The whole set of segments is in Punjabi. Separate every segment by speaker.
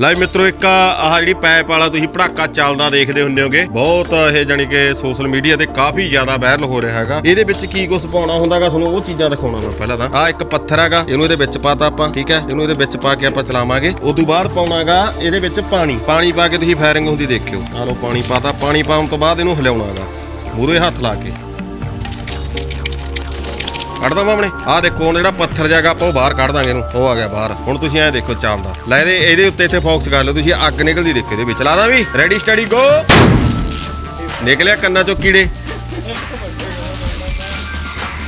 Speaker 1: ਲਾਈਵ ਮਿੱਤਰੋ, ਇੱਕ ਆਹ ਜਿਹੜੀ ਪੈਪ ਵਾਲਾ ਤੁਸੀਂ ਪੜਾਕਾ ਚੱਲਦਾ ਦੇਖਦੇ ਹੁੰਦੇ ਹੋਗੇ, ਬਹੁਤ ਇਹ ਜਾਨੀ ਕਿ ਸੋਸ਼ਲ ਮੀਡੀਆ ਤੇ ਕਾਫੀ ਜ਼ਿਆਦਾ ਵਾਇਰਲ ਹੋ ਰਿਹਾ ਹੈਗਾ। ਇਹਦੇ ਵਿੱਚ ਕੀ ਕੁਝ ਪਾਉਣਾ ਹੁੰਦਾਗਾ, ਤੁਹਾਨੂੰ ਉਹ ਚੀਜ਼ਾਂ ਦਿਖਾਉਣਾ ਮੈਂ ਪਹਿਲਾਂ ਤਾਂ। ਆ ਇੱਕ ਪੱਥਰ ਹੈਗਾ, ਇਹਨੂੰ ਇਹਦੇ ਵਿੱਚ ਪਾਤਾ ਆਪਾਂ, ਠੀਕ ਹੈ? ਇਹਨੂੰ ਇਹਦੇ ਵਿੱਚ ਪਾ ਕੇ ਆਪਾਂ ਚਲਾਵਾਂਗੇ। ਉਦੋਂ ਬਾਅਦ ਪਾਉਣਾਗਾ ਇਹਦੇ ਵਿੱਚ ਪਾਣੀ। ਪਾਣੀ ਪਾ ਕੇ ਤੁਸੀਂ ਫਾਇਰਿੰਗ ਹੁੰਦੀ ਦੇਖਿਓ। ਆ ਲਓ, ਪਾਣੀ ਪਾਤਾ। ਪਾਣੀ ਪਾਉਣ ਤੋਂ ਬਾਅਦ ਇਹਨੂੰ ਹਿਲਾਉਣਾਗਾ। ਮੂਰੇ ਹੱਥ ਲਾ ਕੇ। ਕੱਢ ਦਵਾਂ ਆਪਣੇ। ਆਹ ਦੇਖੋ, ਹੁਣ ਜਿਹੜਾ ਪੱਥਰ ਜਾਗਾ ਆਪਾਂ ਉਹ ਬਾਹਰ ਕੱਢ ਦਾਂਗੇ ਇਹਨੂੰ। ਉਹ ਆ ਗਿਆ ਬਾਹਰ। ਹੁਣ ਤੁਸੀਂ ਐਂ ਦੇਖੋ ਚੱਲਦਾ ਲੈ ਇਹਦੇ ਇਹਦੇ ਉੱਤੇ ਇੱਥੇ ਫੋਕਸ ਕਰ ਲਓ। ਤੁਸੀਂ ਅੱਗ ਨਿਕਲਦੀ ਦੇਖੋ ਇਹਦੇ ਵਿੱਚ। ਲਾਦਾ ਵੀ। ਰੈਡੀ ਸਟੱਡੀ ਗੋ ਨਿਕਲਿਆ ਕੰਨਾਂ ਚੋਂ ਕੀੜੇ।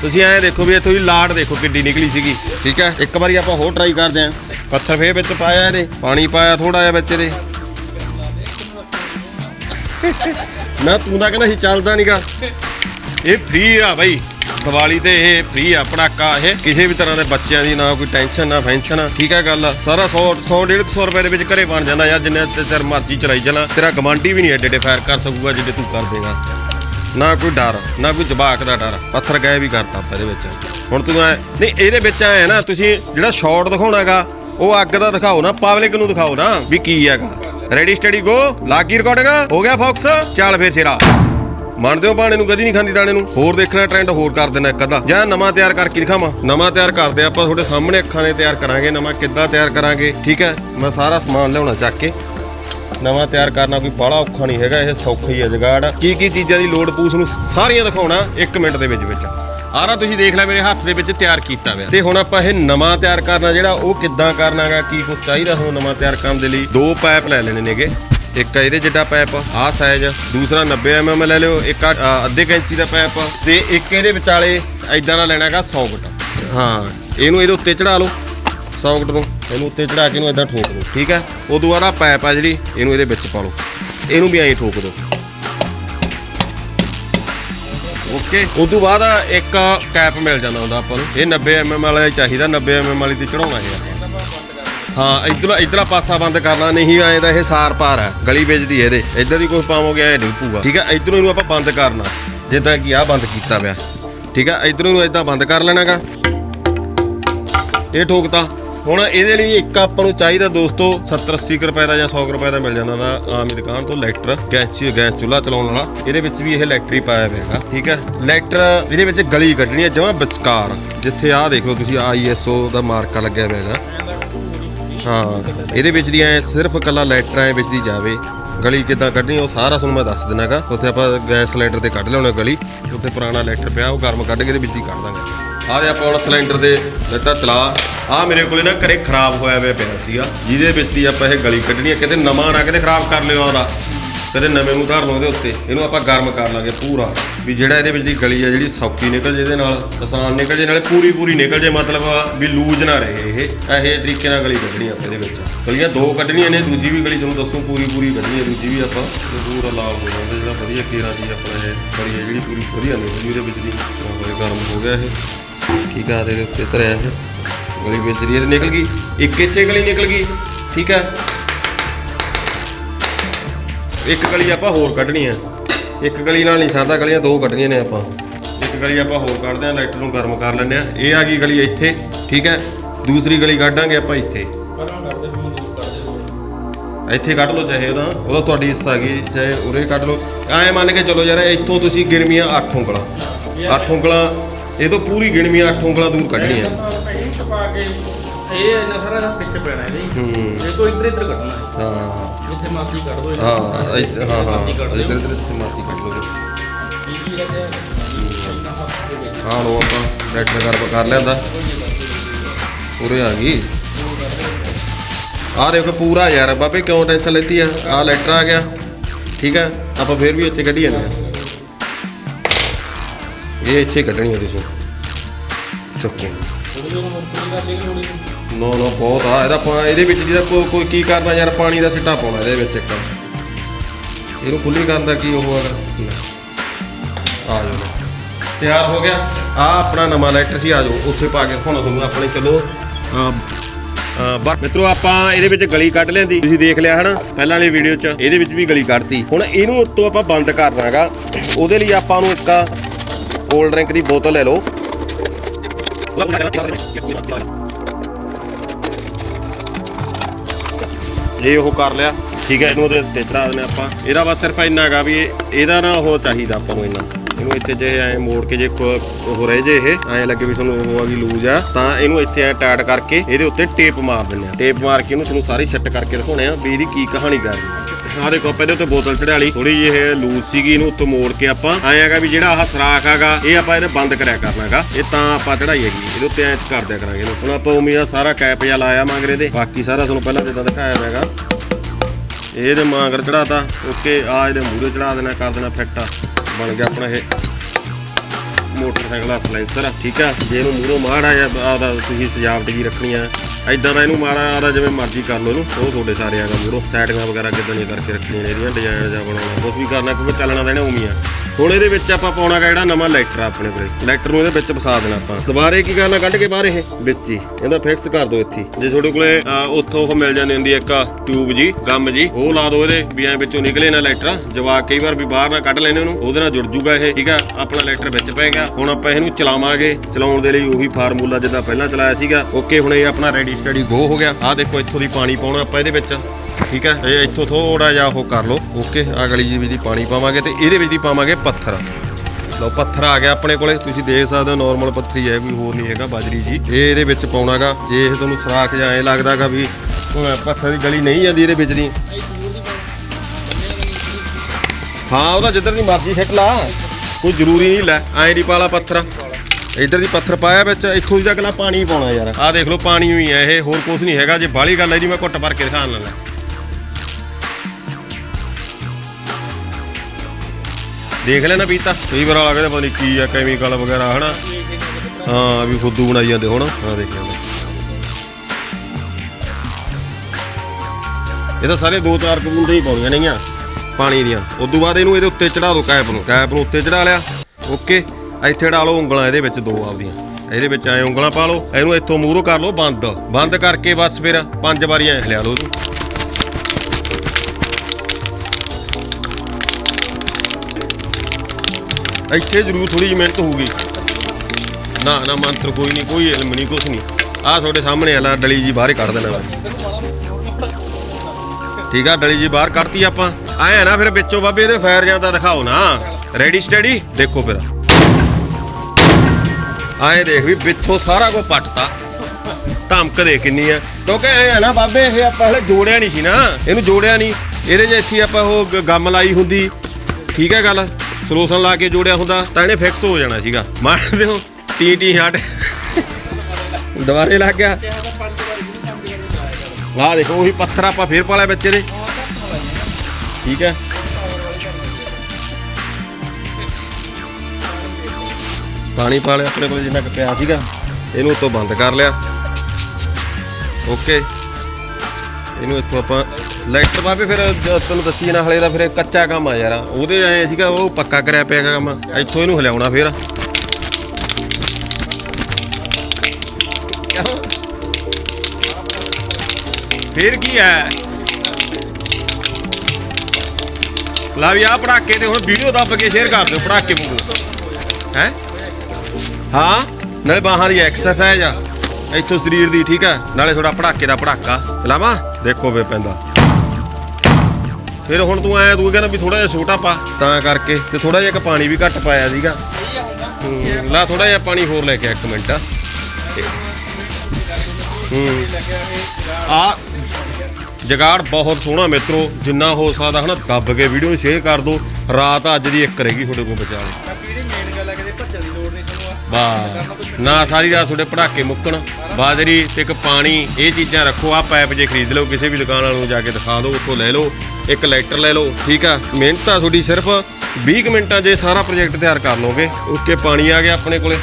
Speaker 1: ਤੁਸੀਂ ਐਂ ਦੇਖੋ ਵੀ ਇੱਥੋਂ ਦੀ ਲਾਟ ਦੇਖੋ ਕਿੱਡੀ ਨਿਕਲੀ ਸੀਗੀ। ਠੀਕ ਹੈ? ਇੱਕ ਵਾਰੀ ਆਪਾਂ ਹੋਰ ਟਰਾਈ ਕਰਦੇ ਆਂ। ਪੱਥਰ ਫੇਰ ਵਿੱਚ ਪਾਇਆ ਇਹਦੇ। ਪਾਣੀ ਪਾਇਆ ਥੋੜਾ ਜਿਹਾ ਵਿੱਚ ਇਹਦੇ। ਨਾ ਤੂੰ ਤਾਂ ਕਹਿੰਦਾ ਸੀ ਚੱਲਦਾ ਨਹੀਂਗਾ ਇਹ ਫ੍ਰੀ ਆ ਬਾਈ। ਦੀਵਾਲੀ ਤੇ ਇਹ ਫ੍ਰੀ ਆ ਪੜਾਕਾ ਇਹ। ਕਿਸੇ ਵੀ ਤਰ੍ਹਾਂ ਦੇ ਬੱਚਿਆਂ ਦੀ ਨਾ ਕੋਈ ਟੈਨਸ਼ਨ ਨਾ ਫੈਂਸ਼ਨ ਠੀਕ ਹੈ ਗੱਲ ਸਾਰਾ 100 100 150 ਰੁਪਏ ਦੇ ਵਿੱਚ ਘਰੇ ਬਣ ਜਾਂਦਾ ਯਾਰ, ਜਿੰਨੇ ਤੇ ਮਰਜ਼ੀ ਚਲਾਈ ਜਾਣਾ ਤੇਰਾ ਗਵਾਂਢੀ ਵੀ ਨਹੀਂ ਐਡੇ ਐਡੇ ਫਾਇਰ ਕਰ ਸਕੂਗਾ ਜਿੱਡੇ ਤੂੰ ਕਰ ਦੇਗਾ। ਨਾ ਕੋਈ ਡਰ, ਨਾ ਕੋਈ ਜਵਾਕ ਦਾ ਡਰ। ਪੱਥਰ ਗਏ ਵੀ ਕਰਤਾ ਆਪਾਂ ਇਹਦੇ ਵਿੱਚ। ਹੁਣ ਤੂੰ ਐ, ਨਹੀਂ, ਇਹਦੇ ਵਿੱਚ ਐ ਨਾ, ਤੁਸੀਂ ਜਿਹੜਾ ਸ਼ਾਟ ਦਿਖਾਉਣਾਗਾ, ਉਹ ਅੱਗ ਦਾ ਦਿਖਾਓ ਨਾ ਪਬਲਿਕ ਨੂੰ ਦਿਖਾਓ ਨਾ ਵੀ ਕੀ ਹੈਗਾ। ਰੈਡੀ ਸਟੱਡੀ ਗੋ ਲਾਗੀ ਰਿਕਾਰਡਿੰਗ ਹੋ ਗਿਆ ਫੋਕਸ ਚੱਲ ਫੇਰ ਸਿਰਾ ਮੰਨਦੇ ਹੋ ਬਾਣੇ ਨੂੰ ਕਦੀ ਨਹੀਂ ਖਾਂਦੀ ਦਾਣੇ ਨੂੰ? ਹੋਰ ਦੇਖਣਾ ਟ੍ਰੈਂਡ ਹੋਰ ਕਰ ਦੇਣਾ ਇੱਕ ਅੱਧਾ। ਜਾਂ ਨਵਾਂ ਤਿਆਰ ਕਰਕੇ ਦਿਖਾਵਾਂ। ਨਵਾਂ ਤਿਆਰ ਕਰਦੇ ਆਪਾਂ ਤੁਹਾਡੇ ਸਾਹਮਣੇ ਅੱਖਾਂ ਦੇ ਤਿਆਰ ਕਰਾਂਗੇ, ਨਵਾਂ ਕਿੱਦਾਂ ਤਿਆਰ ਕਰਾਂਗੇ, ਠੀਕ ਹੈ? ਮੈਂ ਸਾਰਾ ਸਮਾਨ ਲਿਆਉਣਾ ਚੱਕ ਕੇ। ਨਵਾਂ ਤਿਆਰ ਕਰਨਾ ਕੋਈ ਬਾਹਲਾ ਔਖਾ ਨਹੀਂ ਹੈਗਾ, ਇਹ ਸੌਖਾ ਹੀ ਹੈ ਜਗਾੜ। ਕੀ ਕੀ ਚੀਜ਼ਾਂ ਦੀ ਲੋੜ ਪੂਸ ਨੂੰ ਸਾਰੀਆਂ ਦਿਖਾਉਣਾ 1 ਮਿੰਟ ਦੇ ਵਿੱਚ ਵਿੱਚ। ਆਰਾ ਤੁਸੀਂ ਦੇਖ ਲੈ ਮੇਰੇ ਹੱਥ ਦੇ ਵਿੱਚ ਤਿਆਰ ਕੀਤਾ ਹੋਇਆ। ਤੇ ਹੁਣ ਆਪਾਂ ਇਹ ਨਵਾਂ ਤਿਆਰ ਕਰਨਾ ਜਿਹੜਾ ਉਹ ਕਿੱਦਾਂ ਕਰਨਾਗਾ, ਕੀ ਕੁਝ ਚਾਹੀਦਾ ਹੋ ਨਵਾਂ ਤਿਆਰ ਕਰਨ ਦੇ ਲਈ? ਦੋ ਪਾਈਪ ਲੈ ਲੈਣੇ ਨੇਗੇ। ਇੱਕ ਇਹਦੇ ਜਿੱਡਾ ਪਾਈਪ ਆਹ ਸਾਈਜ਼ ਦੂਸਰਾ 90 mm ਲੈ ਲਿਓ, ਇੱਕ ਅੱਧੇ ਕੈਂਚੀ ਦਾ ਪਾਈਪ ਤੇ ਇੱਕ ਇਹਦੇ ਵਿਚਾਲੇ ਐਦਾਂ ਦਾ ਲੈਣਾਗਾ ਸੌਕਟ ਹਾਂ, ਇਹਨੂੰ ਇਹਦੇ ਉੱਤੇ ਚੜਾ ਲਓ ਸੌਕਟ ਨੂੰ ਇਹਨੂੰ ਉੱਤੇ ਚੜਾ ਕੇ ਇਹਨੂੰ ਇਦਾਂ ਠੋਕ ਲਓ ਠੀਕ ਹੈ? ਉਦੋਂ ਬਾਅਦ ਆ ਪਾਈਪ ਆ ਜਿਹੜੀ, ਇਹਨੂੰ ਇਹਦੇ ਵਿੱਚ ਪਾ ਲਓ। ਇਹਨੂੰ ਵੀ ਐਂ ਠੋਕ ਦਿਓ। ਓਕੇ ਉਦੋਂ ਬਾਅਦ ਇੱਕ ਕੈਪ ਮਿਲ ਜਾਂਦਾ ਹੁੰਦਾ ਆਪਾਂ ਨੂੰ। ਇਹ 90 mm ਵਾਲਾ ਹੀ ਚਾਹੀਦਾ 90 mm ਵਾਲੀ ਤੇ ਚੜਾਉਣਾ ਹੈ ਹਾਂ, ਇਧਰਲਾ ਇਧਰਲਾ ਪਾਸਾ ਬੰਦ ਕਰਨਾ ਨਹੀਂ ਆਏ ਦਾ ਇਹ ਸਾਰ ਪਾਰ ਹੈ ਗਲੀ ਵੇਚਦੀ ਹੈ ਇਹਦੇ। ਇੱਧਰ ਦੀ ਕੁਝ ਪਾਵੋਗੇ, ਐ ਡਿੱਗ ਪੂਗਾ ਠੀਕ ਹੈ ਇਧਰੋਂ ਇਹਨੂੰ ਆਪਾਂ ਬੰਦ ਕਰਨਾ। ਜਿੱਦਾਂ ਕਿ ਆਹ ਬੰਦ ਕੀਤਾ ਪਿਆ। ਠੀਕ ਹੈ ਇਧਰੋਂ ਨੂੰ ਇਦਾਂ ਬੰਦ ਕਰ ਲੈਣਾਗਾ। ਇਹ ਠੋਕਤਾ। ਹੁਣ ਇਹਦੇ ਲਈ ਇੱਕ ਆਪਾਂ ਨੂੰ ਚਾਹੀਦਾ ਦੋਸਤੋ 70 80 ਕੁ ਰੁਪਏ ਦਾ ਜਾਂ 100 ਕੁ ਰੁਪਏ ਦਾ ਮਿਲ ਜਾਂਦਾ ਦਾ, ਆਮ ਹੀ ਦੁਕਾਨ ਤੋਂ ਲੈਟਰ ਗੈਸ ਗੈਸ ਚੁੱਲ੍ਹਾ ਚਲਾਉਣ ਵਾਲਾ। ਇਹਦੇ ਵਿੱਚ ਵੀ ਇਹ ਲੈਟਰ ਪਾਇਆ ਹੋਇਆ ਹੈਗਾ। ਠੀਕ ਹੈ ਲੈਟਰ ਇਹਦੇ ਵਿੱਚ ਗਲੀ ਕੱਢਣੀ ਹੈ ਜਮਾ ਵਿਚਕਾਰ। ਜਿੱਥੇ ਆਹ ਦੇਖ ਲਓ ਤੁਸੀਂ ਆਈਐਸਓ ਦਾ ਮਾਰਕਾ ਲੱਗਿਆ ਹੋਇਆ ਹੈਗਾ। ਹਾਂ, ਇਹਦੇ ਵਿੱਚ ਦੀ ਐ ਸਿਰਫ ਕੱਲਾ ਲੈਟਰ ਐ ਵਿੱਚ ਦੀ ਜਾਵੇ। ਗਲੀ ਕਿੱਦਾਂ ਕੱਢਣੀ ਉਹ ਸਾਰਾ ਤੁਹਾਨੂੰ ਮੈਂ ਦੱਸ ਦਿਨਾਗਾ ਉੱਥੇ ਆਪਾਂ ਗੈਸ ਸਿਲੰਡਰ ਤੇ ਕੱਢ ਲਿਆਉਣਾ ਗਲੀ ਉੱਥੇ ਪੁਰਾਣਾ ਲੈਟਰ ਪਿਆ, ਉਹ ਗਰਮ ਕੱਢ ਕੇ ਇਹਦੇ ਵਿੱਚ ਦੀ ਕੱਢ ਦਾਂਗੇ ਆਹ ਦੇ ਆਪਾਂ ਹੁਣ ਸਿਲੰਡਰ ਦੇ ਲੱਤਾ ਚਲਾ, ਆਹ ਮੇਰੇ ਕੋਲੇ ਨਾ ਘਰੇ ਖਰਾਬ ਹੋਇਆ ਹੋਇਆ ਪਿਆ ਸੀਗਾ, ਜਿਹਦੇ ਵਿੱਚ ਦੀ ਆਪਾਂ ਇਹ ਗਲੀ ਕੱਢਣੀ ਹੈ, ਕਿਤੇ ਨਵਾਂ ਨਾ ਕਿਤੇ ਖਰਾਬ ਕਰ ਲਿਓ ਉਹਦਾ ਕਦੇ ਨਵੇਂ ਨੂੰ ਧਰ ਲਓ ਇਹਦੇ ਉੱਤੇ। ਇਹਨੂੰ ਆਪਾਂ ਗਰਮ ਕਰ ਲਾਂਗੇ ਪੂਰਾ। ਵੀ ਜਿਹੜਾ ਇਹਦੇ ਵਿੱਚ ਦੀ ਗਲੀ ਆ, ਜਿਹੜੀ ਸੌਖੀ ਨਿਕਲ ਜੇ ਇਹਦੇ ਨਾਲ, ਆਸਾਨ ਨਿਕਲ ਜੇ, ਨਾਲੇ ਪੂਰੀ ਪੂਰੀ ਨਿਕਲ ਜੇ, ਮਤਲਬ ਵੀ ਲੂਜ ਨਾ ਰਹੇ ਇਹ। ਇਹੇ ਤਰੀਕੇ ਨਾਲ ਗਲੀ ਕੱਢਣੀ ਆਪਾਂ ਇਹਦੇ ਵਿੱਚ। ਗਲੀਆਂ ਦੋ ਕੱਢਣੀਆਂ ਨੇ, ਦੂਜੀ ਵੀ ਗਲੀ, ਤੁਹਾਨੂੰ ਦੱਸੂ, ਪੂਰੀ ਪੂਰੀ ਕੱਢਣੀ ਹੈ ਦੂਜੀ ਵੀ ਆਪਾਂ ਪੂਰਾ ਲਾਲ ਹੋ ਜਾਂਦਾ, ਜਿਹੜਾ ਵਧੀਆ ਕੇਰਾ ਜੀ ਆਪਣਾ ਇਹ ਗਲੀ ਹੈ ਜਿਹੜੀ ਪੂਰੀ ਵਧੀਆ ਨਿਕਲੂ ਉਹਦੇ ਵਿੱਚ ਦੀ। ਹੋਏ ਗਰਮ ਹੋ ਗਿਆ ਇਹ। ਠੀਕ ਆ, ਇਹਦੇ ਉੱਤੇ ਧਰਿਆ ਇਹ। ਗਲੀ ਵਿੱਚ ਦੀ, ਇਹ ਨਿਕਲ ਗਈ। ਇੱਕ ਇੱਥੇ ਗਲੀ ਨਿਕਲ ਗਈ। ਠੀਕ ਹੈ ਇੱਕ ਗਲੀ ਆਪਾਂ ਹੋਰ ਕੱਢਣੀ ਆ। ਇੱਕ ਗਲੀ ਨਾਲ ਨਹੀਂ ਸਰਦਾ ਗਲੀਆਂ ਦੋ ਕੱਢਣੀਆਂ ਨੇ ਆਪਾਂ। ਇੱਕ ਗਲੀ ਆਪਾਂ ਹੋਰ ਕੱਢਦੇ ਆ ਲਾਈਟਰ ਨੂੰ ਗਰਮ ਕਰ ਲੈਂਦੇ ਆ। ਇਹ ਆ ਗਈ ਗਲੀ ਇੱਥੇ ਠੀਕ ਹੈ? ਦੂਸਰੀ ਗਲੀ ਕੱਢਾਂਗੇ ਆਪਾਂ ਇੱਥੇ। ਇੱਥੇ ਕੱਢ ਲਓ ਚਾਹੇ ਉਹਦਾ ਉਹਦਾ ਤੁਹਾਡੀ ਹਿੱਸਾ ਹੈਗੀ ਚਾਹੇ ਉਰੇ ਕੱਢ ਲਓ। ਐਂ ਮੰਨ ਕੇ ਚਲੋ ਯਾਰ ਇੱਥੋਂ ਤੁਸੀਂ ਗਿਣਵੀਆਂ 8 ਉਂਗਲਾਂ। 8 ਉਂਗਲਾਂ ਇਹ ਤੋਂ ਪੂਰੀ ਗਿਣਵੀਆਂ 8 ਉਂਗਲਾਂ ਦੂਰ ਕੱਢਣੀਆਂ
Speaker 2: ਇਹ ਇਹਨਾਂ ਸਾਰਾ ਪਿੱਛੇ ਪੈਣਾ ਇਹਦੇ
Speaker 1: ਹੂੰ।
Speaker 2: ਇਹ ਤੋਂ ਇੱਧਰ ਇੱਧਰ ਕੱਢਣਾ ਹੈ।
Speaker 1: ਹਾਂ।
Speaker 2: ਜਿੱਥੇ ਮਰਜ਼ੀ ਕੱਢ ਦੋ
Speaker 1: ਹਾਂ ਇੱਧਰ ਹਾਂ ਹਾਂ
Speaker 2: ਮਰਜ਼ੀ ਕੱਢ
Speaker 1: ਇੱਧਰ
Speaker 2: ਦਿਓ।
Speaker 1: ਇੱਧਰ ਜਿੱਥੇ ਮਰਜ਼ੀ ਕੱਢ ਲਓ
Speaker 2: ਕੀ ਕੀ ਲੱਗਿਆ ਇੰਨਾ ਹੱਥ ਦੇ ਵਿੱਚ
Speaker 1: ਹਾਂ ਲੋ ਆਪਾਂ ਲੈਟਰ ਕਰ ਕਰ ਲਿਆਂਦਾ। ਪੂਰੇ ਆ ਗਈ। ਆ ਦੇਖੋ ਪੂਰਾ ਯਾਰ ਬਾਬੇ ਕਿਉਂ ਟੈਨਸ਼ਨ ਲੈਤੀ ਆ? ਆ ਲੈਟਰ ਆ ਗਿਆ। ਠੀਕ ਆ? ਆਪਾਂ ਫੇਰ ਵੀ ਇੱਥੇ ਕੱਢੀ ਜਾਂਦੇ ਆ। ਇਹ ਇੱਥੇ ਕੱਢਣੀ ਆ ਤੁਸੀਂ। ਚੱਕੋ
Speaker 2: ਥੋੜੀ ਜਿਹੀ
Speaker 1: ਬਹੁਤ ਆ, ਇਹਦਾ ਪਾ- ਇਹਦੇ ਵਿੱਚ ਜਿਹਦਾ ਕੋਈ ਕੋਈ ਕੀ ਕਰਨਾ ਯਾਰ, ਪਾਣੀ ਦਾ ਸਿੱਟਾ ਪਾਉਣਾ ਇਹਦੇ ਵਿੱਚ ਇੱਕ। ਇਹਨੂੰ ਖੁੱਲੀ ਕਰਨ ਦਾ ਕੀ ਉਹ ਹੈਗਾ ਲੈ। ਆ ਜਾਓ ਲੈ। ਤਿਆਰ ਹੋ ਗਿਆ? ਆ ਆਪਣਾ ਨਵਾਂ ਲੈਟਰ ਸੀ, ਆ ਜਾਓ, ਉੱਥੇ ਪਾ ਕੇ ਦਿਖਾਉਣਾ ਤੁਹਾਨੂੰ ਆਪਣੇ, ਚਲੋ। ਬਰ ਮਿੱਤਰੋ, ਆਪਾਂ ਇਹਦੇ ਵਿੱਚ ਗਲੀ ਕੱਢ ਲੈਂਦੀ ਤੁਸੀਂ ਦੇਖ ਲਿਆ ਹਨਾ, ਪਹਿਲਾਂ ਵਾਲੀ ਵੀਡੀਓ 'ਚ, ਇਹਦੇ ਵਿੱਚ ਵੀ ਗਲੀ ਕੱਢਤੀ। ਹੁਣ ਇਹਨੂੰ ਉੱਤੋਂ ਆਪਾਂ ਬੰਦ ਕਰਨਾਗਾ ਉਹਦੇ ਲਈ ਆਪਾਂ ਨੂੰ ਇੱਕ ਕੋਲਡ ਡਰਿੰਕ ਦੀ ਬੋਤਲ ਲੈ ਲਓ। ਜੇ ਉਹ ਕਰ ਲਿਆ, ਠੀਕ ਹੈ, ਇਹਨੂੰ ਉਹਦੇ ਉੱਤੇ ਚੜਾ ਦਿੰਦੇ ਆਪਾਂ। ਇਹਦਾ ਬਸ ਸਿਰਫ ਇੰਨਾ ਹੈਗਾ ਵੀ ਇਹ- ਇਹਦਾ ਨਾ ਉਹ ਚਾਹੀਦਾ ਆਪਾਂ ਨੂੰ ਇੰਨਾ। ਇਹਨੂੰ ਇੱਥੇ ਜੇ ਐ ਮੋੜ ਕੇ ਜੇ ਖੁ- ਉਹ ਰਹੇ ਜੇ ਇਹ, ਐ ਲੱਗੇ ਵੀ ਤੁਹਾਨੂੰ ਉਹ ਆ ਗਈ ਲੂਜ਼ ਆ, ਤਾਂ ਇਹਨੂੰ ਇੱਥੇ ਐ ਟਾਈਟ ਕਰਕੇ ਇਹਦੇ ਉੱਤੇ ਟੇਪ ਮਾਰ ਦਿੰਦੇ ਆ ਟੇਪ ਮਾਰ ਕੇ ਇਹਨੂੰ ਤੁਹਾਨੂੰ ਸਾਰੀ ਸੈੱਟ ਕਰਕੇ ਦਿਖਾਉਣੇ ਆ ਵੀ ਇਹਦੀ ਕੀ ਕਹਾਣੀ ਕਰਨੀ ਆ ਆਹ ਦੇਖੋ ਇਹਦੇ ਉੱਤੇ ਬੋਤਲ ਚੜਾ ਲਈ। ਥੋੜੀ ਜਿਹੀ ਇਹ ਲੂਜ਼ ਸੀਗੀ, ਇਹਨੂੰ ਉੱਤੋਂ ਮੋੜ ਕੇ ਆਪਾਂ ਆਏਗਾ ਵੀ ਜਿਹੜਾ ਆਹ ਸਰਾਖ ਹੈਗਾ, ਇਹ ਆਪਾਂ ਇਹਦੇ ਬੰਦ ਕਰਿਆ ਕਰਨਾਗਾ। ਇਹ ਤਾਂ ਆਪਾਂ ਚੜਾਈ ਹੈਗੀ। ਇਹਦੇ ਉੱਤੇ ਐਂ ਕਰ ਦਿਆ ਕਰਾਂਗੇ ਇਹਨੂੰ। ਹੁਣ ਆਪਾਂ ਉਮੀਦ ਆ ਸਾਰਾ ਕੈਪ ਜਿਹਾ ਲਾਇਆ ਮਾਂਗਰੇ ਦੇ ਬਾਕੀ ਸਾਰਾ ਤੁਹਾਨੂੰ ਪਹਿਲਾਂ ਜਿੱਦਾਂ ਦਿਖਾਇਆ ਹੋਇਆ ਹੈਗਾ। ਇਹਦੇ ਮਾਂਗਰ ਚੜਾਤਾ ਓਕੇ, ਆ ਇਹਦੇ ਮੂਹਰੇ ਚੜਾ ਦੇਣਾ, ਕਰ ਦੇਣਾ ਫਿੱਟ ਬਣ ਗਿਆ ਆਪਣਾ ਇਹ ਮੋਟਰਸਾਈਕਲ ਦਾ ਸਲੈਂਸਰ ਠੀਕ ਆ? ਜੇ ਇਹਨੂੰ ਮੂਹਰੋਂ ਮਾੜਾ ਜਾਂ ਆਦਾ ਤੁਸੀਂ ਸਜਾਵਟ ਜੀ ਰੱਖਣੀ ਆ। ਐਦਾਂ ਦਾ ਇਹਨੂੰ ਮਾੜਾ ਆਦਾ ਜਿਵੇਂ ਮਰਜ਼ੀ ਕਰ ਲਓ ਇਹਨੂੰ, ਉਹ ਤੁਹਾਡੇ ਸਾਰੇ ਆਗਾ ਮੂਹਰੋਂ ਸੈਟਿੰਗਾਂ ਵਗੈਰਾ ਕਿਦਾਂ ਦੀਆਂ ਕਰਕੇ ਰੱਖਣੀਆਂ ਨੇ, ਇਹਦੀਆਂ ਡਿਜ਼ਾਈਨ ਜਾਂ ਬਣਾਉਣਾ ਕੁਝ ਵੀ ਕਰਨਾ, ਕਿਉਂਕਿ ਚੱਲਣਾ ਤਾਂ ਇਹਨੇ ਉਮੀ ਆ। ਹੁਣ ਇਹਦੇ ਵਿੱਚ ਆਪਾਂ ਪਾਉਣਾ ਜਿਹੜਾ ਨਵਾਂ ਲੈਟਰ ਆਪਣੇ ਕੋਲੇ। ਲੈਟਰ ਨੂੰ ਇਹਦੇ ਵਿੱਚ ਫਸਾ ਦੇਣਾ ਆਪਾਂ। ਦੁਬਾਰੇ ਕੀ ਕਰਨਾ, ਕੱਢ ਕੇ ਬਾਹਰ ਇਹ? ਵਿੱਚ ਹੀ। ਇਹਦਾ ਫਿਕਸ ਕਰ ਦਿਓ ਇੱਥੇ। ਜੇ ਤੁਹਾਡੇ ਕੋਲੇ ਉੱਥੋਂ ਉਹ ਮਿਲ ਜਾਂਦੀ ਹੁੰਦੀ ਇੱਕ ਟਿਊਬ ਜੀ ਗੰਮ ਜੀ, ਉਹ ਲਾ ਦਿਓ ਇਹਦੇ ਵੀ ਐ ਵਿੱਚੋਂ ਨਿਕਲੇ ਨਾ ਲੈਟਰ। ਜਵਾਕ ਕਈ ਵਾਰ ਵੀ ਬਾਹਰ ਨਾ ਕੱਢ ਲੈਣੇ ਉਹਨੂੰ। ਉਹਦੇ ਨਾਲ ਜੁੜ ਜੂਗਾ ਇਹ, ਠੀਕ ਆ? ਆਪਣਾ ਲੈਟਰ ਵਿੱਚ ਪੈ ਗਿਆ। ਹੁਣ ਆਪਾਂ ਇਹਨੂੰ ਚਲਾਵਾਂਗੇ। ਚਲਾਉਣ ਦੇ ਲਈ ਉਹੀ ਫਾਰਮੂਲਾ ਜਿੱਦਾਂ ਪਹਿਲਾਂ ਚਲਾਇਆ ਸੀਗਾ। ਓਕੇ, ਹੁਣ ਇਹ ਆਪਣਾ ਰੈਡੀ ਸਟੱਡੀ ਗੋ ਹੋ ਗਿਆ। ਆਹ ਦੇਖੋ, ਇੱਥੋਂ ਦੀ ਪਾਣੀ ਪਾਉਣਾ ਆਪਾਂ ਇਹਦੇ ਵਿੱਚ। ਠੀਕ ਹੈ, ਇਹ ਇੱਥੋਂ ਥੋੜਾ ਜਿਹਾ ਉਹ ਕਰ ਲਓ। ਓਕੇ ਆ ਗਲੀ ਜੀ ਵਿੱਚ ਪਾਣੀ ਪਾਵਾਂਗੇ ਤੇ ਇਹਦੇ ਵਿੱਚ ਦੀ ਪਾਵਾਂਗੇ ਪੱਥਰ। ਲਓ, ਪੱਥਰ ਆ ਗਿਆ ਆਪਣੇ ਕੋਲੇ। ਤੁਸੀਂ ਦੇਖ ਸਕਦੇ ਹੋ ਨਾਰਮਲ ਪੱਥਰੀ ਹੈ, ਕੋਈ ਹੋਰ ਨਹੀਂ ਹੈਗਾ, ਬਾਜਰੀ ਜੀ। ਇਹ ਇਹਦੇ ਵਿੱਚ ਪਾਉਣਾਗਾ। ਜੇ ਇਹ ਤੁਹਾਨੂੰ ਸਰਾਖ ਜਾਂ ਐ ਲੱਗਦਾਗਾ ਵੀ ਪੱਥਰ ਦੀ ਗਲੀ ਨਹੀਂ ਜਾਂਦੀ ਇਹਦੇ ਵਿੱਚ ਦੀ। ਹਾਂ, ਉਹਦਾ ਜਿੱਧਰ ਦੀ ਮਰਜ਼ੀ ਸਿੱਟ ਲਾ। ਕੋਈ ਜ਼ਰੂਰੀ ਨਹੀਂ, ਲੈ, ਐਂ ਦੀ ਪਾਲਾ ਪੱਥਰ। ਇੱਧਰ ਦੀ ਪੱਥਰ ਪਾਇਆ ਵਿੱਚ, ਇੱਥੋਂ ਦੀ ਅਗਲਾ ਪਾਣੀ ਪਾਉਣਾ ਯਾਰ। ਆਹ ਦੇਖ ਲਓ, ਪਾਣੀ ਹੋਈ ਹੈ, ਇਹ ਹੋਰ ਕੁਝ ਨਹੀਂ ਹੈਗਾ। ਜੇ ਬਾਹਲੀ ਗੱਲ ਹੈ ਜੀ, ਮੈਂ ਘੁੱਟ ਭਰ ਕੇ ਦਿਖਾਣ ਲੈ ਦੇਖ ਲੈਣਾ ਪੀਤਾ। ਕਈ ਵਾਰ ਲੱਗਦਾ ਪਤਾ ਨਹੀਂ ਕੀ ਆ ਕੈਮੀਕਲ ਵਗੈਰਾ, ਹਨਾ? ਹਾਂ, ਵੀ ਫੁੱਦੂ ਬਣਾਈ ਜਾਂਦੇ ਹੁਣ। ਹਾਂ, ਦੇਖ ਲੈਣਾ ਇਹ ਤਾਂ ਸਾਰੇ ਦੋ ਚਾਰ ਕਬੂੰਦੇ ਹੀ ਪਾਉਣੀਆਂ ਨੇਗੀਆਂ, ਪਾਣੀ ਦੀਆਂ। ਉਸ ਤੋਂ ਬਾਅਦ ਇਹਨੂੰ ਇਹਦੇ ਉੱਤੇ ਚੜਾ ਦਿਓ ਕੈਪ ਨੂੰ। ਕੈਪ ਨੂੰ ਉੱਤੇ ਚੜਾ ਲਿਆ। ਓਕੇ, ਇੱਥੇ ਡਾ ਲਓ ਉਂਗਲਾਂ ਇਹਦੇ ਵਿੱਚ ਦੋ ਆਪਦੀਆਂ। ਇਹਦੇ ਵਿੱਚ ਐ ਉਂਗਲਾਂ ਪਾ ਲਓ। ਇਹਨੂੰ ਇੱਥੋਂ ਮੂਹਰੋਂ ਕਰ ਲਓ ਬੰਦ। ਬੰਦ ਕਰਕੇ ਬਸ ਫਿਰ ਪੰਜ ਵਾਰੀ ਐ ਹਿਲਿਆ ਲਓ ਇਹਨੂੰ। ਇੱਥੇ ਜ਼ਰੂਰ ਥੋੜੀ ਜਿਹੀ ਮਿਹਨਤ ਹੋਊਗੀ। ਨਾ ਨਾ ਮੰਤਰ ਕੋਈ ਨਹੀਂ, ਕੋਈ ਇਲਮ ਨਹੀਂ, ਕੁਛ ਨਹੀਂ। ਆਹ ਤੁਹਾਡੇ ਸਾਹਮਣੇ ਆਲਾ ਡਲੀ ਜੀ ਬਾਹਰ ਹੀ ਕੱਢ ਦੇਣਾ ਵਾ। ਠੀਕ ਆ, ਡਲੀ ਜੀ ਬਾਹਰ ਕੱਢਤੀ ਆਪਾਂ। ਆਏ ਆ ਨਾ ਫਿਰ ਵਿੱਚੋਂ ਬਾਬੇ ਇਹਦੇ ਫਾਇਰ ਜਾਂਦਾ ਦਿਖਾਓ ਨਾ। ਰੈਡੀ ਸਟੈਡੀ ਦੇਖੋ ਫਿਰ। ਆਏ ਦੇਖ ਵੀ ਵਿੱਚੋਂ ਸਾਰਾ ਕੁਝ ਪੱਟਤਾ। ਧਮਕ ਦੇ ਕਿੰਨੀ ਆ। ਕਿਉਂਕਿ ਐ ਆ ਨਾ ਬਾਬੇ, ਇਹ ਆਪਾਂ ਹਲੇ ਜੋੜਿਆ ਨਹੀਂ ਸੀ ਨਾ। ਇਹਨੂੰ ਜੋੜਿਆ ਨਹੀਂ। ਇਹਦੇ ਜੇ ਇੱਥੇ ਆਪਾਂ ਉਹ ਗ- ਗੰਮ ਲਾਈ ਹੁੰਦੀ। ਠੀਕ ਹੈ ਗੱਲ? ਸਲੋਸ਼ਨ ਲਾ ਕੇ ਜੋੜਿਆ ਹੁੰਦਾ। ਤਾਂ ਇਹਨੇ ਫਿਕਸ ਹੋ ਜਾਣਾ ਸੀਗਾ। ਮੰਨਦੇ ਹੋ ਟੀ ਟੀ, ਹਟ। ਦੁਬਾਰੇ ਲੱਗ ਗਿਆ। ਆਹ ਦੇਖੋ, ਉਹੀ ਪੱਥਰ ਆਪਾਂ ਫੇਰ ਪਾਲਿਆ ਬੱਚੇ ਦੇ ਠੀਕ ਹੈ। ਪਾਣੀ ਪਾ ਲਿਆ, ਆਪਣੇ ਕੋਲ ਜਿੰਨਾ ਕੁ ਪਿਆ ਸੀਗਾ। ਇਹਨੂੰ ਉੱਤੋਂ ਬੰਦ ਕਰ ਲਿਆ। ਓਕੇ। ਇਹਨੂੰ ਇੱਥੋਂ ਆਪਾਂ ਲਾਈਟ ਵੀ ਫਿਰ ਜ- ਤੈਨੂੰ ਦੱਸੀ ਨਾ ਹਲੇ ਦਾ ਫਿਰ ਇਹ ਕੱਚਾ ਕੰਮ ਆ ਯਾਰ। ਉਹਦੇ ਐ ਸੀਗਾ, ਉਹ ਪੱਕਾ ਕਰਿਆ ਪਿਆ ਕੰਮ। ਇੱਥੋਂ ਇਹਨੂੰ ਹਿਲਾਉਣਾ ਫਿਰ। ਕਿਉਂ? ਫਿਰ ਕੀ ਹੈ? ਲਾ ਵੀ ਆ ਪੜਾਕੇ ਤੇ ਹੁਣ ਵੀਡੀਓ ਦੱਬ ਕੇ ਸ਼ੇਅਰ ਕਰ ਦਿਓ, ਪੜਾਕੇ ਵਾਂਗੂ। ਹੈ? ਹਾਂ? ਨਾਲੇ ਬਾਹਾਂ ਦੀ ਐਕਸਰਸਾਈਜ਼ ਆ। ਇੱਥੋਂ ਸਰੀਰ ਦੀ, ਠੀਕ ਆ ਨਾਲੇ ਥੋੜਾ ਪੜਾਕੇ ਦਾ ਪੜਾਕਾ। ਚਲਾਵਾ? ਦੇਖੋ ਵੇ ਪੈਂਦਾ। ਫਿਰ ਹੁਣ ਤੂੰ ਐ ਤੂੰ ਕਹਿੰਦਾ ਵੀ ਥੋੜਾ ਜਿਹਾ ਛੋਟਾ ਪਾ ਤਾਂ ਕਰਕੇ ਤੇ ਥੋੜਾ ਜਿਹਾ ਇੱਕ ਪਾਣੀ ਵੀ ਘੱਟ ਪਾਇਆ ਸੀਗਾ। ਹੂੰ, ਲਾ ਥੋੜਾ ਜਿਹਾ ਪਾਣੀ ਹੋਰ ਲੈ ਕੇ ਆ ਇੱਕ ਮਿੰਟ। ਹੂੰ ਆ ਜਗਾੜ ਬਹੁਤ ਸੋਹਣਾ ਮਿੱਤਰੋ ਜਿੰਨਾ ਹੋ ਸਕਦਾ ਹਨਾ ਦੱਬ ਕੇ ਵੀਡੀਓ ਨੂੰ ਸ਼ੇਅਰ ਕਰ ਦਿਓ ਰਾਤ ਅੱਜ ਦੀ ਇੱਕ ਰਹੇਗੀ ਤੁਹਾਡੇ ਕੋਲ ਬਚਾ
Speaker 2: ਭੱਜਣ ਦੀ ਲੋੜ ਨਹੀਂ ਤੁਹਾਨੂੰ ਆ।
Speaker 1: ਵਾਹ। ਨਾ ਸਾਰੀ ਰਾਤ ਤੁਹਾਡੇ ਪੜਾਕੇ ਮੁੱਕਣ। ਬਾਜਰੀ ਤੇ ਇੱਕ ਪਾਣੀ ਇਹ ਚੀਜ਼ਾਂ ਰੱਖੋ ਆ ਪਾਈਪ ਜੇ ਖਰੀਦ ਲਓ ਕਿਸੇ ਵੀ ਦੁਕਾਨ ਵਾਲੇ ਨੂੰ ਜਾ ਕੇ ਦਿਖਾ ਦਿਓ ਉੱਥੋਂ ਲੈ ਲਓ ਇੱਕ ਲਾਈਟਰ ਲੈ ਲਓ ਠੀਕ ਆ? ਮਿਹਨਤ ਆ ਤੁਹਾਡੀ ਸਿਰਫ। 20 ਕੁ ਮਿੰਟਾਂ 'ਚ ਇਹ ਸਾਰਾ ਪ੍ਰੋਜੈਕਟ ਤਿਆਰ ਕਰ ਲਓਗੇ। ਓਕੇ ਪਾਣੀ ਆ ਗਿਆ ਆਪਣੇ ਕੋਲੇ।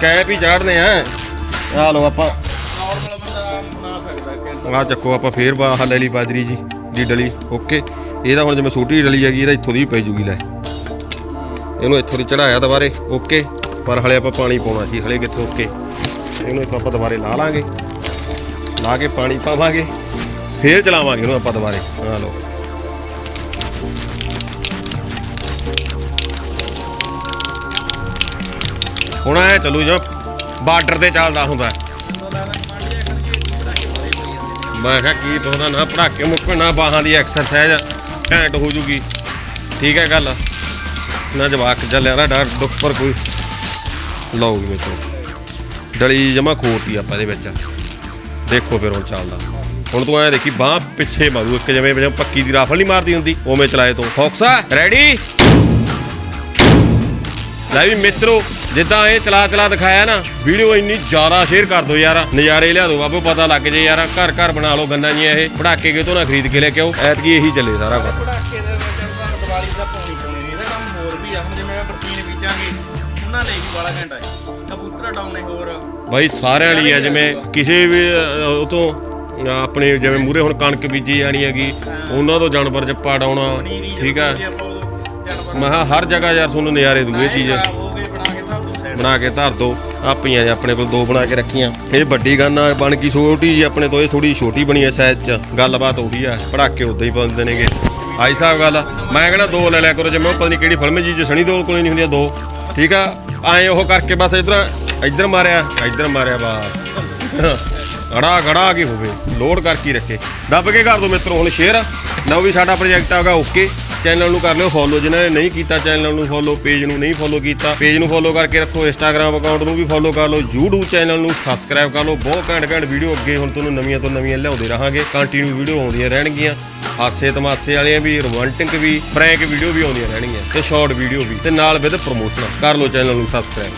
Speaker 1: ਕੈਪ ਹੀ ਚਾੜਨੇ ਆ। ਆ ਲਓ ਆਪਾਂ।
Speaker 2: ਨਾਰਮਲ ਬੰਦਾ ਸਕਦਾ
Speaker 1: ਆ ਚੱਕੋ ਆਪਾਂ ਫੇਰ ਬਾਹ ਲੈ ਲਈ ਬਾਜਰੀ ਜੀ ਦੀ ਡਲੀ। ਓਕੇ। ਇਹਦਾ ਹੁਣ ਜਿਵੇਂ ਛੋਟੀ ਡਲੀ ਹੈਗੀ ਇਹਦਾ ਇੱਥੋਂ ਦੀ ਵੀ ਪੈ ਜੂਗੀ ਲੈ। ਇਹਨੂੰ ਇੱਥੋਂ ਦੀ ਚੜਾਇਆ ਦੁਬਾਰੇ ਓਕੇ ਪਰ ਹਲੇ ਆਪਾਂ ਪਾਣੀ ਪਾਉਣਾ ਸੀ, ਹਲੇ ਕਿੱਥੇ ਓਕੇ ਇਹਨੂੰ ਇੱਥੋਂ ਆਪਾਂ ਦੁਬਾਰੇ ਲਾ ਲਾਂਗੇ, ਲਾ ਕੇ ਪਾਣੀ ਪਾਵਾਂਗੇ, ਫੇਰ ਚਲਾਵਾਂਗੇ ਇਹਨੂੰ ਆਪਾਂ ਦੁਬਾਰੇ। ਆ ਲਓ। ਹੁਣ ਐ ਚੱਲੂ ਜਿਵੇਂ ਬਾਰਡਰ ਤੇ ਚੱਲਦਾ ਹੁੰਦਾ। ਮੈਂ ਕਿਹਾ ਕੀ ਪਤਾ ਨਾ ਪੜਾਕੇ ਮੁੱਕਣ, ਨਾ ਬਾਹਾਂ ਦੀ ਐਕਸਰਸਾਈਜ਼ ਘੈਂਟ ਹੋ ਜੂਗੀ। ਠੀਕ ਹੈ ਗੱਲ। ਨਾ ਜਵਾਕ ਚੱਲਿਆ ਨਾ ਡਰ ਦੁੱਖ ਪਰ ਕੋਈ। ਲਓ ਜੀ ਮਿੱਤਰੋ, ਡਲੀ ਜਮਾ ਖੋਤੀ ਆਪਾਂ ਇਹਦੇ ਵਿੱਚ। ਦੇਖੋ ਫਿਰ ਹੁਣ ਚੱਲਦਾ। ਹੁਣ ਤੂੰ ਐ ਦੇਖੀ, ਬਾਹ ਪਿੱਛੇ ਮਾਰੂ, ਇੱਕ ਜਿਵੇਂ ਜਿਵੇਂ ਪੱਕੀ ਦੀ ਰਾਫਲ ਨਹੀਂ ਮਾਰਦੀ ਹੁੰਦੀ, ਉਵੇਂ ਚਲਾਏ ਤੂੰ। ਫੌਕਸਾ ਰੈਡੀ ਲੈ ਵੀ ਮਿੱਤਰੋ, ਜਿੱਦਾਂ ਇਹ ਚਲਾ ਚਲਾ ਦਿਖਾਇਆ ਨਾ ਵੀਡੀਓ ਇੰਨੀ ਜ਼ਿਆਦਾ ਸ਼ੇਅਰ ਕਰ ਦਿਓ ਯਾਰ। ਨਜ਼ਾਰੇ ਲਿਆ ਦਿਓ ਬਾਬੂ, ਪਤਾ ਲੱਗ ਜੇ ਯਾਰ। ਘਰ ਘਰ ਬਣਾ ਲਓ ਗੰਨਾ ਜੀ ਇਹ। ਪੜਾਕੇ ਕਿਤੋਂ ਨਾ ਖਰੀਦ ਕੇ ਲੈ ਕੇ ਆਓ। ਐਤਕੀ ਇਹੀ ਚੱਲੇ ਸਾਰਾ ਕੁਝ
Speaker 2: ਪੜਾਕੇ ਦੇ ਪਾਉਣੀ ਪਾਉਣੀ ਨਹੀਂ ਇਹਦਾ ਕੰਮ ਹੋਰ ਵੀ ਆ। ਹੁਣ ਜਿਵੇਂ ਬਰਸੀਨ ਬੀਜਾਂਗੇ ਉਹਨਾਂ ਲਈ ਵੀ ਬੜਾ ਘੰਟਾ ਹੈ। ਕਬੂਤਰ ਡਾਉਣੇ ਹੋਰ।
Speaker 1: ਬਾਈ ਸਾਰਿਆਂ ਲਈ ਆ ਜਿਵੇਂ ਕਿਸੇ ਵੀ ਅਹ, ਉਹ ਤੋਂ ਅਹ, ਆਪਣੇ ਜਿਵੇਂ ਮੂਰੇ ਹੁਣ ਕਣਕ ਬੀਜੀ ਜਾਣੀ ਹੈਗੀ ਉਹਨਾਂ ਤੋਂ ਜਾਨਵਰ ਜੱਪਾ ਡਾਉਣਾ
Speaker 2: ਪਨੀਰੀ
Speaker 1: ਠੀਕ ਆ?
Speaker 2: ਆਪਾਂ ਉਦੋਂ ਜਾਨਵਰ
Speaker 1: ਮੈਂ ਕਿਹਾ ਹਰ ਜਗ੍ਹਾ ਯਾਰ ਤੁਹਾਨੂੰ ਨਜ਼ਾਰੇ ਦੂ ਇਹ ਚੀਜ਼।
Speaker 2: ਖਰਾਬ ਹੋ ਗਏ ਬਣਾ ਕੇ ਤਾਂ ਦੋ ਸਾਈਡ
Speaker 1: ਬਣਾ ਕੇ ਧਰ ਦੋ ਆਪੀਆਂ ਨੇ ਆਪਣੇ ਕੋਲ ਦੋ ਬਣਾ ਕੇ ਰੱਖੀਆਂ। ਇਹ ਵੱਡੀ ਗੰਨ ਆ ਬਣ ਗਈ ਛੋਟੀ ਜੀ ਆਪਣੇ ਤੋਂ ਇਹ ਥੋੜੀ ਛੋਟੀ ਬਣੀ ਐ ਸਾਈਜ਼ ਚ। ਗੱਲਬਾਤ ਉਹੀ ਆ ਪੜਾਕੇ ਉਦਾਂ ਹੀ ਪਾਉਂਦੇ ਨੇਗੇ। ਆਈ ਸਾਹਿਬ ਗੱਲ ਮੈਂ ਕਹਿੰਦਾ ਦੋ ਲੈ ਲਿਆ ਕਰੋ ਜਿਵੇਂ ਉਹ ਪਤਾ ਨਹੀਂ ਕਿਹੜੀ ਫਿਲਮ ਜੀ ਚ ਸਣੀ ਦੋ ਕੋਲ ਨਹੀਂ ਹੁੰਦੀਆਂ ਦੋ। ਠੀਕ ਆ? ਐਂ ਉਹ ਕਰਕੇ ਬਸ ਇਧਰ ਇਧਰ ਮਾਰਿਆ ਇਧਰ ਮਾਰਿਆ ਬਸ। ਅੜਾ ਗੜਾ ਕੀ ਹੋਵੇ, ਲੋਡ ਕਰਕੇ ਰੱਖੇ। ਦੱਬ ਕੇ ਕਰ ਦੋ ਮਿੱਤਰੋ, ਹੁਣ ਸ਼ੇਅਰ ਲਓ ਵੀ ਸਾਡਾ ਪ੍ਰੋਜੈਕਟ ਆਗਾ ਓਕੇ ਚੈਨਲ ਨੂੰ ਕਰ ਲਿਓ ਫੋਲੋ ਜਿਨ੍ਹਾਂ ਨੇ ਨਹੀਂ ਕੀਤਾ ਚੈਨਲ ਨੂੰ ਫੋਲੋ ਪੇਜ ਨੂੰ ਨਹੀਂ ਫੋਲੋ ਕੀਤਾ ਪੇਜ ਨੂੰ ਫੋਲੋ ਕਰਕੇ ਰੱਖੋ ਇੰਸਟਾਗ੍ਰam ਅਕਾਊਂਟ ਨੂੰ ਵੀ ਫੋਲੋ ਕਰ ਲਓ, YouTube ਚੈਨਲ ਨੂੰ ਸਬਸਕ੍ਰਾਈਬ ਕਰ ਲਓ। ਬਹੁਤ ਘੈਂਟ ਘੈਂਟ ਵੀਡੀਓ ਅੱਗੇ ਹੁਣ ਤੁਹਾਨੂੰ ਨਵੀਆਂ ਤੋਂ ਨਵੀਆਂ ਲਿਆਉਂਦੇ ਰਹਾਂਗੇ। ਕੰਟੀਨਿਊ ਵੀਡੀਓ ਆਉਂਦੀਆਂ ਰਹਿਣਗੀਆਂ। ਹਾਸੇ ਤਮਾਸੇ ਵਾਲੀਆਂ ਵੀ ਰੋਮਾਂਟਿਕ ਵੀ ਪ੍ਰੈਂਕ ਵੀਡੀਓ ਵੀ ਆਉਂਦੀਆਂ ਰਹਿਣਗੀਆਂ ਤੇ ਸ਼ਾਰਟ ਵੀਡੀਓ ਵੀ ਤੇ ਨਾਲ ਵਿਦ ਪ੍ਰੋਮੋਸ਼ਨ ਕਰ ਲਓ ਚੈਨਲ ਨੂੰ ਸਬਸਕ੍ਰਾਈਬ